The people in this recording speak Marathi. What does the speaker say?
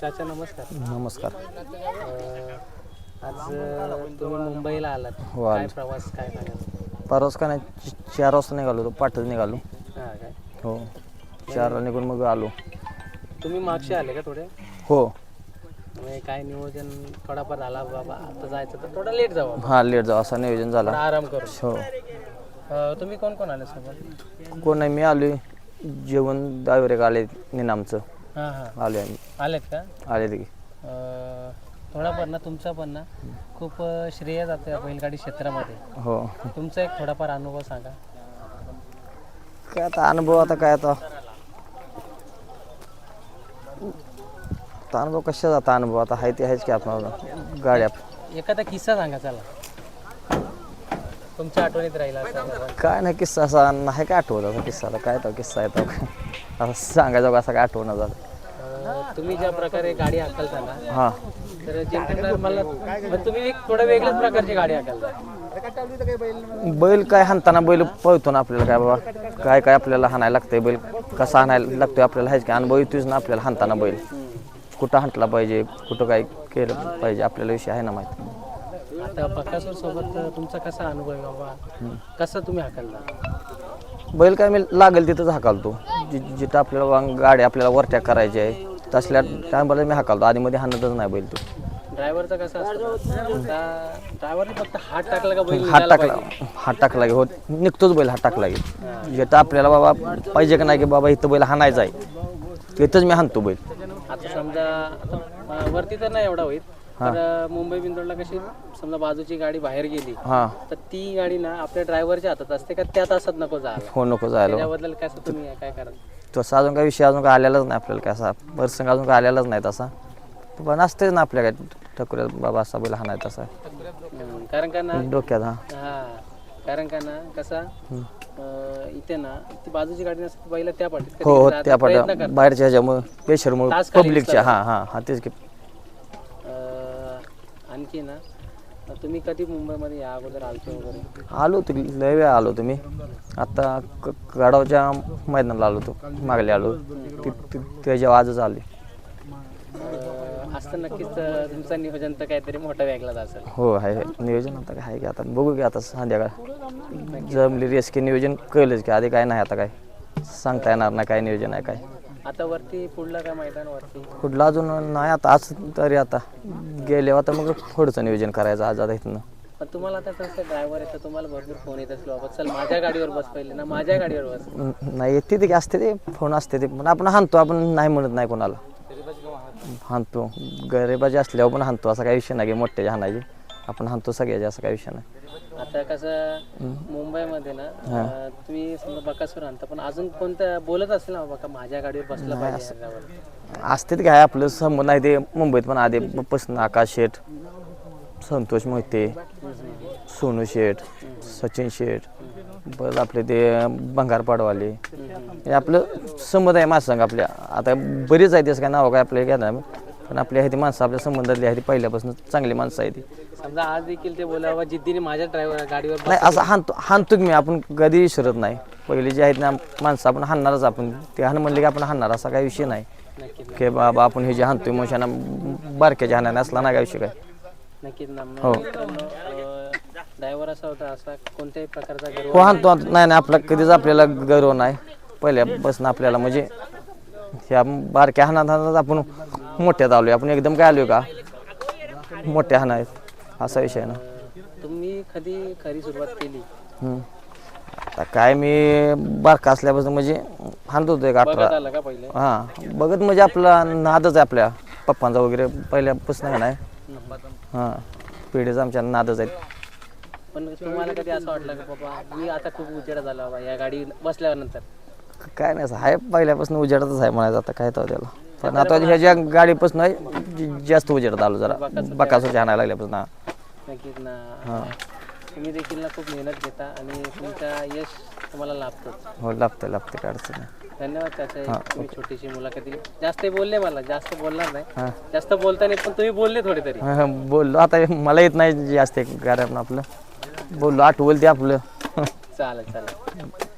चाचा नमस्कार. नमस्कार. अं, आज अं, तुम्ही मुंबईला आलात. हो, काय. प्रवास काय सांगाल परवाच का नाही चार वाजता निघालो होतो पाठच निघालो. हां काय? हो चारला निघून मग आलो. तुम्ही मागचे आले का थोडे? हो. म्हणजे काय नियोजन थोडाफार झाला बाबा आता जायचं तर थोडा लेट जाऊ आपण. हां लेट जाऊ असं नियोजन थोडा झाला आराम करू हो. अं, तुम्ही कोण कोण आले सोबत? कोण नाही मी आलो जेवण दावेरे आले निनामचं. हां हां. आले आम्ही. आलेत का? आले ते अं, थोडाफार ना तुमचा पण ना. खूप अं, श्रेय जातं या बैलगाडी क्षेत्रामध्ये. हो. तुमचा एक थोडाफार अनुभव सांगा. काय आता अनुभव आता काय आता? आता अनुभव कशा जाता अनुभव? आता आहे ते आहेच की आपण गाड्या. एखादा किस्सा सांगा चला. तुमच्या आठवणीत राहिला असा. काय नाही किस्सा असा नाही काय आठवत असा किस्सा आता काय तो किस्सा येतो आता सांगायचं असं काय आठवणं झालं अं, तुम्ही ज्या प्रकारे गाडी हाकलता ना हां. तर जिंकणार मला मग तुम्ही एक थोड्या वेगळ्याच प्रकारची गाडी हाकलता. बैल काय हाणताना बैल पळतो ना आपल्याला काय बाबा? काय काय आपल्याला हाणायला लागतंय बैल? कसा हाणायला लागतोय आपल्याला? हायच की अनुभव येतोच ना आपल्याला हाणताना बैल. कुठं हांटला पाहिजे कुठं काय केलं पाहिजे आपल्याला विषय आहे ना माहिती? आता बकासूर सोबत तुमचा कसा अनुभव आहे बाबा? कसं तुम्ही हाकलता बैल काय मी लागेल तिथंच हाकालतो. जि- जिथं आपल्याला वांग गाडी आपल्याला वरट्या करायची आहे तसल्या टायमाला मी हाकालतो. आधीमध्ये हाणतच नाही बैल तो. ड्रायव्हरचा कसा असतो? ड्रायव्हरने फक्त हात टाकला का बैल हात निघाला टाकला. पाहिजे. हात टाकला की हो निघतोच बैल हात टाकला की. जिथं आपल्याला बाबा पाहिजे का नाही की बाबा इथं बैल हाणायचा आहे तिथंच मी हाणतो बैल. आता समजा आता, अं, वरती तर नाही एवढा होईल. तर मुंबई बिंदोडला कशी समजा बाजूची गाडी बाहेर गेली हां. तर ती गाडी ना आपल्या ड्रायव्हरच्या हातात असते का त्या तासात नको जायला? हो नको जायला. त्याच्याबद्दल कसं तुम्ही काय कराल? तसा अजून काही विषय अजून काय आलेलाच नाही आपल्याला काय असा प्रसंग अजून काय आलेलाच नाही तसा. पण असतेच ना आपल्या काय ठकुऱ्यात बाबा असा बैल हाणाय तसा. हम्म, कारण का ना डोक्यात हा. हा कारण का ना कसा अं, इथे ना ती बाजूची गाडी नसते पहिला त्या पाठीत हो कधी हो जायचा त्या प्रयत्न पाट्या करतात. बाहेरच्या ह्याच्यामुळे प्रेशरमुळे तास खाली पब्लिकच्या हां हां हां तेच की आणखी ना तुम्ही कधी मुंबईमध्ये या अगोदर आलते वगैरे? आलो होतो लय वेळा आलो होतो मी. आता क- गडावच्या मैदानाला आलो होतो मागले आलो. ति- ति- त्याच्या आजच आले अं, आज तर नक्कीच अं, तुमचं नियोजन तर काहीतरी मोठा वेगळाच असेल. हो आहे. आहे. नियोजन आता काय आहे की आता बघू की आता संध्याकाळ. जमली रेस की नियोजन कळलंच की आधी काय नाही आता काय? सांगता येणार नाही काय नियोजन आहे काय? आता वरती पुढलं काय मैदान वरती कुठलं अजून नाही आता आज तरी आता गेले. आता मग पुढचं नियोजन करायचं आज आता इथनं. पण तुम्हाला आता तसं ड्रायव्हर तर तुम्हाला भरपूर फोन येत असलो बाबा चल माझ्या गाडीवर बस पहिले ना. माझ्या गाडीवर बस. न- नाही येते ते की असते ते फोन असते ते. पण आपण हाणतो आपण नाही म्हणत नाही कोणाला. हाणतो. गरिबाचे असल्यावर पण हाणतो असा काही विषय नाही की हाणायचे. आपण हाणतो सगळ्याचे असा काही विषय नाही. आता कसं मुंबईमध्ये ना अं, तुम्ही समजा बकासूर आणता पण अजून कोणत्या बोलत असेल ना बाबा का माझ्या गाडीवर बसलं पाहिजे या driver. असते ते काय आपलं संबंध नाही ते मुंबईत पण आधी पसन आकाश शेठ संतोष मोहिते सोनू शेठ सचिन शेठ परत आपले ते भंगार पाडवाले. हे आपलं संबंध आहे माझं संग आपल्या. आता बरीच आहे त्याचं काय नाव काय आपल्याला घ्या पण आपल्या ह्या माणसं आपल्या संबंधातली आहे ती पहिल्यापासून चांगली माणसं आहे ती. समजा आज देखील ते बोला बाबा जिद्दीने माझ्या ड्रायव्हर गाडीवर बस. नाही असं हाणतो हाणतो की मी आपण कधी विसरत नाही. पहिले जे आहेत ना माणसं आपण हाणणारच आपण. ते हाण म्हणले की आपण हाणणार असा काही विषय नाही. नक्कीच की बाबा आपण हे जे हाणतोय मोशाना बारक्याच्या हाणाने असला नाही काय विषय काय? नक्कीच ना. हो. ड्रायव्हर असा होता असा कोणत्याही प्रकारचा गर्व हो हाणतो हाणतो. नाही नाही आपला कधीच आपल्याला गर्व नाही. पहिल्यापासून आपल्याला म्हणजे ह्या बारक्या हाणात आपण मोठ्यात आलोय. आपण एकदम काय आलोय का? मोठ्या हाणा आहेत असा विषय ना. तुम्ही कधी खरी सुरुवात केली? हम्म. आता काय मी बारका असल्यापासून म्हणजे हाणतो होतो एक बघत अठरा आलं का पहिले? हां. बघत म्हणजे आपला नादच आहे आपल्या पप्पांचा वगैरे पहिल्यापासून आहे नाही? हां. पिढीचा आमच्या नादच आहेत. पण तुम्हाला कधी असं वाटलं का बाबा मी आता खूप उजेडा झाला बाबा या गाडी बसल्यावर नंतर काय नाही आहे पहिल्यापासून उजेडतच आहे म्हणायचं आता काय तर त्याला. पण आता ह्याच्या गाडीपासून ज- जास्त उजेडत आलो जरा बकासूच्या आणायला लागल्यापासून हा. नक्कीच ना. तुम्ही देखील ना खूप मेहनत घेता आणि तुमचा यश तुम्हाला लाभतोच. हो लागतं लागतं काय अडचण नाही. धन्यवाद तुम्ही छोटीशी मुलाखती जास्त बोलले मला जास्त बोलणार नाही. हां. जास्त बोलता नाही पण तुम्ही बोलले थोडे तरी. हां, हां, बोललो. आता मला येत नाही जास्त गाड्या आपलं. बोललो आठवल ते आपलं. चालेल चालेल.